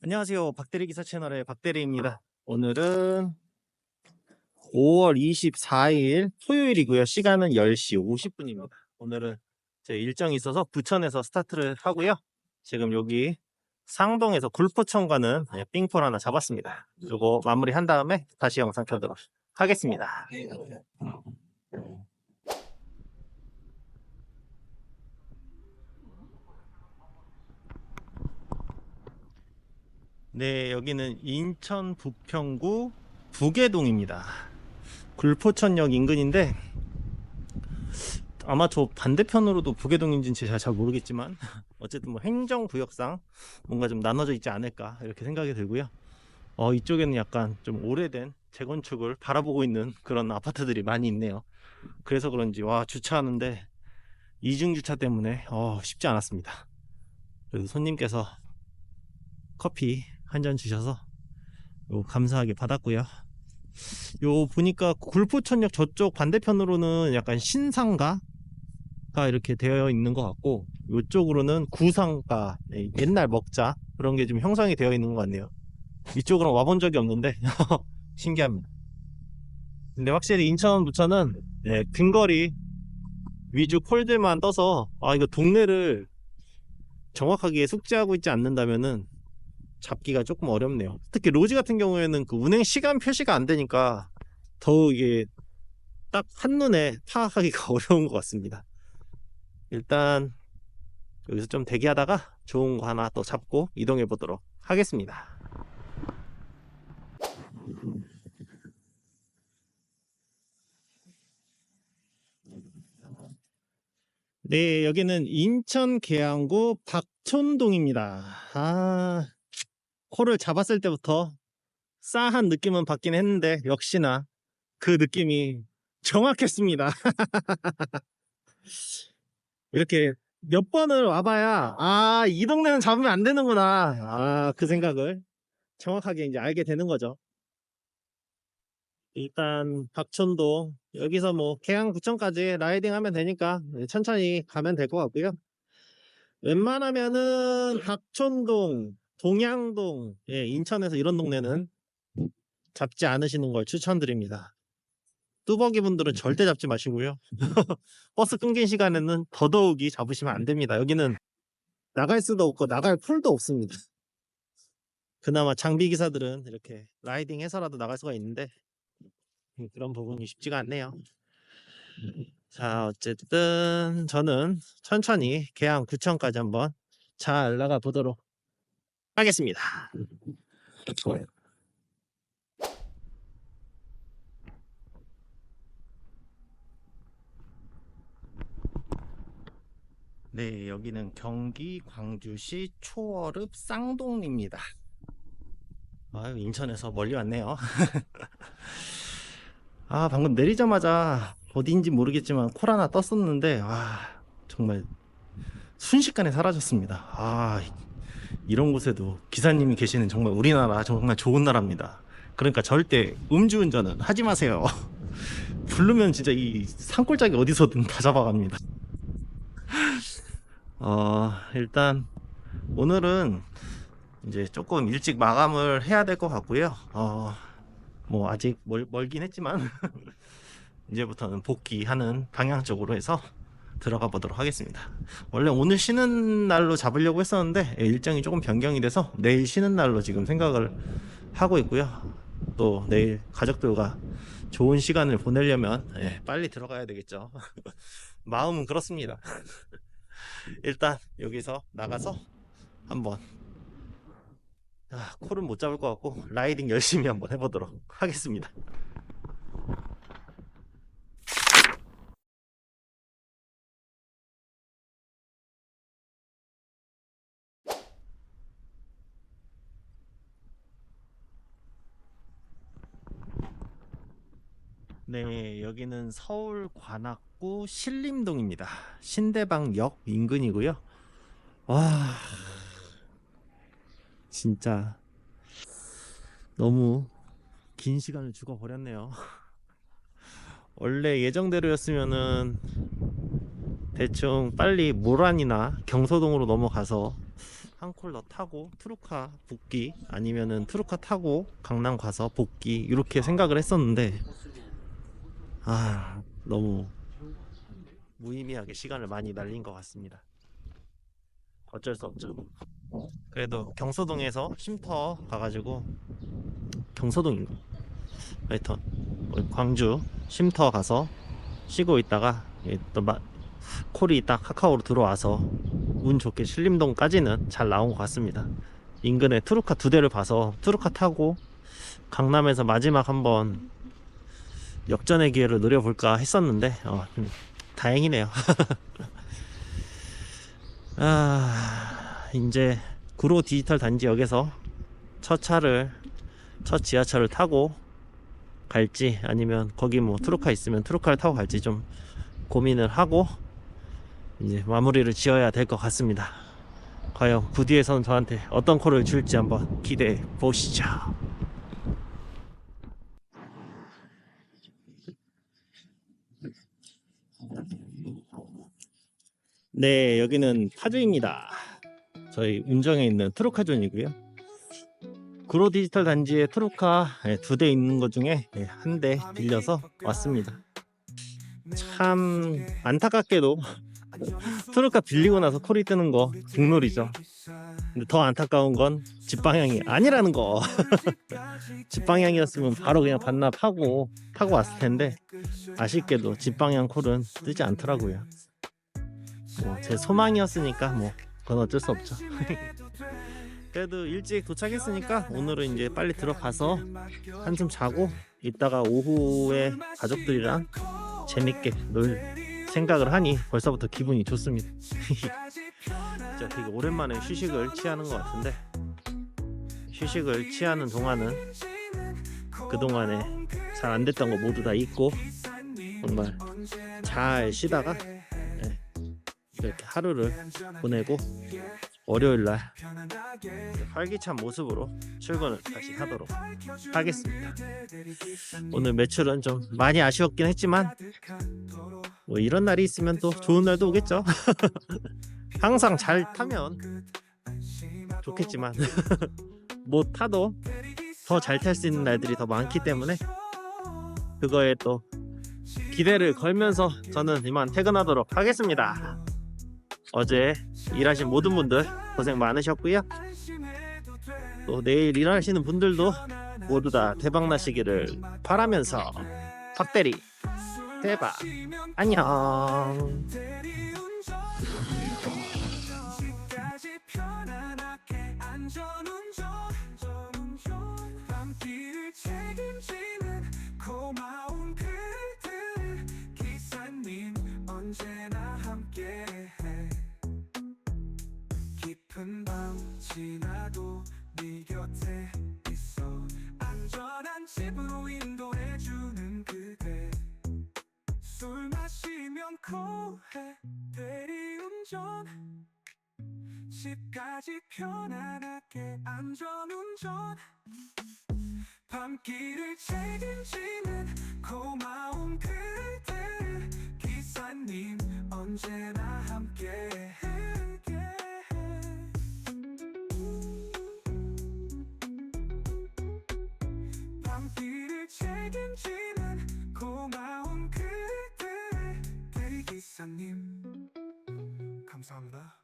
안녕하세요. 박대리 기사 채널의 박대리입니다. 오늘은 5월 24일 토요일이고요. 시간은 10시 50분입니다. 오늘은 제 일정이 있어서 부천에서 스타트를 하고요. 지금 여기 상동에서 굴포천 가는 네, 삥폴 하나 잡았습니다. 이거 마무리한 다음에 다시 영상 켜도록 하겠습니다. 네, 여기는 인천 부평구 부계동입니다. 굴포천역 인근인데 아마 저 반대편으로도 부계동인지는 제가 잘 모르겠지만 어쨌든 뭐 행정구역상 뭔가 좀 나눠져 있지 않을까 이렇게 생각이 들고요. 어, 이쪽에는 약간 좀 오래된 재건축을 바라보고 있는 그런 아파트들이 많이 있네요. 그래서 그런지 와 주차하는데 이중 주차 때문에 어, 쉽지 않았습니다. 그래도 손님께서 커피 한 잔 주셔서 요 감사하게 받았고요. 요 보니까 굴포천역 저쪽 반대편으로는 약간 신상가가 이렇게 되어 있는 것 같고 요쪽으로는 구상가 네, 옛날 먹자 그런 게 좀 형성이 되어 있는 것 같네요. 이쪽으로 와본 적이 없는데 신기합니다. 근데 확실히 인천 부천은 네, 근거리 위주 폴들만 떠서 아 이거 동네를 정확하게 숙지하고 있지 않는다면은 잡기가 조금 어렵네요. 특히 로지 같은 경우에는 그 운행 시간 표시가 안 되니까 더욱 이게 딱 한눈에 파악하기가 어려운 것 같습니다. 일단 여기서 좀 대기하다가 좋은 거 하나 또 잡고 이동해 보도록 하겠습니다. 네, 여기는 인천 계양구 박촌동입니다. 아, 코를 잡았을 때부터 싸한 느낌은 받긴 했는데 역시나 그 느낌이 정확했습니다. 이렇게 몇 번을 와봐야 아, 이 동네는 잡으면 안 되는구나. 아, 그 생각을 정확하게 이제 알게 되는 거죠. 일단 박촌동 여기서 뭐 계양구청까지 라이딩 하면 되니까 천천히 가면 될 것 같고요. 웬만하면은 박촌동 동양동, 예, 인천에서 이런 동네는 잡지 않으시는 걸 추천드립니다. 뚜벅이 분들은 절대 잡지 마시고요. 버스 끊긴 시간에는 더더욱이 잡으시면 안 됩니다. 여기는 나갈 수도 없고 나갈 풀도 없습니다. 그나마 장비 기사들은 이렇게 라이딩 해서라도 나갈 수가 있는데 음, 그런 부분이 쉽지가 않네요. 자, 어쨌든 저는 천천히 계양 구청까지 한번 잘 나가 보도록 하겠습니다. 네, 여기는 경기 광주시 초월읍 쌍동리입니다. 아유, 인천에서 멀리 왔네요. 아, 방금 내리자마자 어디인지 모르겠지만 콜 하나 떴었는데, 와, 정말 순식간에 사라졌습니다. 아, 이런 곳에도 기사님이 계시는 정말 우리나라 정말 좋은 나라입니다. 그러니까 절대 음주운전은 하지 마세요. 부르면 진짜 이 산골짜기 어디서든 다 잡아갑니다. 어, 일단 오늘은 이제 조금 일찍 마감을 해야 될 것 같고요. 어, 뭐 아직 멀, 멀긴 했지만 이제부터는 복귀하는 방향 쪽으로 해서 들어가 보도록 하겠습니다. 원래 오늘 쉬는 날로 잡으려고 했었는데 예, 일정이 조금 변경이 돼서 내일 쉬는 날로 지금 생각을 하고 있고요. 또 내일 가족들과 좋은 시간을 보내려면 예, 빨리 들어가야 되겠죠. 마음은 그렇습니다. 일단 여기서 나가서 한번 아, 콜은 못 잡을 것 같고 라이딩 열심히 한번 해보도록 하겠습니다. 네, 여기는 서울 관악구 신림동입니다. 신대방역 인근이고요. 와, 진짜 너무 긴 시간을 죽어 버렸네요. 원래 예정대로였으면은 대충 빨리 모란이나 경서동으로 넘어가서 한콜더 타고 트루카 복귀 아니면은 트루카 타고 강남 가서 복귀 이렇게 생각을 했었는데 아 너무 무의미하게 시간을 많이 날린 것 같습니다. 어쩔 수 없죠. 그래도 경서동에서 쉼터 가가지고 경서동인가? 하여튼 광주 쉼터 가서 쉬고 있다가 예, 또 마, 콜이 딱 카카오로 들어와서 운 좋게 신림동까지는 잘 나온 것 같습니다. 인근에 트루카 두 대를 봐서 트루카 타고 강남에서 마지막 한번 역전의 기회를 노려볼까 했었는데 어, 음, 다행이네요. 아 이제 구로 디지털 단지역에서 첫 차를 첫 지하철을 타고 갈지 아니면 거기 뭐 트루카 있으면 트루카를 타고 갈지 좀 고민을 하고 이제 마무리를 지어야 될 것 같습니다. 과연 구디에서는 저한테 어떤 콜을 줄지 한번 기대해 보시죠. 네, 여기는 파주입니다. 저희 운정에 있는 트루카존이고요. 구로 디지털 단지에 트루카 두 대 있는 것 중에 한 대 빌려서 왔습니다. 참 안타깝게도 트루카 빌리고 나서 콜이 뜨는 거 국룰이죠. 근데 더 안타까운 건 집방향이 아니라는 거. 집방향이었으면 바로 그냥 반납하고 타고 왔을 텐데 아쉽게도 집방향 콜은 뜨지 않더라고요. 뭐 제 소망이었으니까 뭐 그건 어쩔 수 없죠. 그래도 일찍 도착했으니까 오늘은 이제 빨리 들어가서 한숨 자고 이따가 오후에 가족들이랑 재밌게 놀 생각을 하니 벌써부터 기분이 좋습니다. 진짜 되게 오랜만에 휴식을 취하는 것 같은데 휴식을 취하는 동안은 그 동안에 잘 안 됐던 거 모두 다 잊고 정말 잘 쉬다가 예, 이렇게 하루를 보내고 월요일 날 활기찬 모습으로 출근을 다시 하도록 하겠습니다. 오늘 매출은 좀 많이 아쉬웠긴 했지만 뭐 이런 날이 있으면 또 좋은 날도 오겠죠. 항상 잘 타면 좋겠지만 못 타도 더 잘 탈 수 있는 날들이 더 많기 때문에 그거에 또 기대를 걸면서 저는 이만 퇴근하도록 하겠습니다. 어제 일하신 모든 분들 고생 많으셨고요. 또 내일 일하시는 분들도 모두 다 대박 나시기를 바라면서 박대리 대박 안녕. 집으로 인도해주는 그대. 술 마시면 코해 대리운전. 집까지 편안하게 안전운전. 밤길을 책임지는 기사님. 감사합니다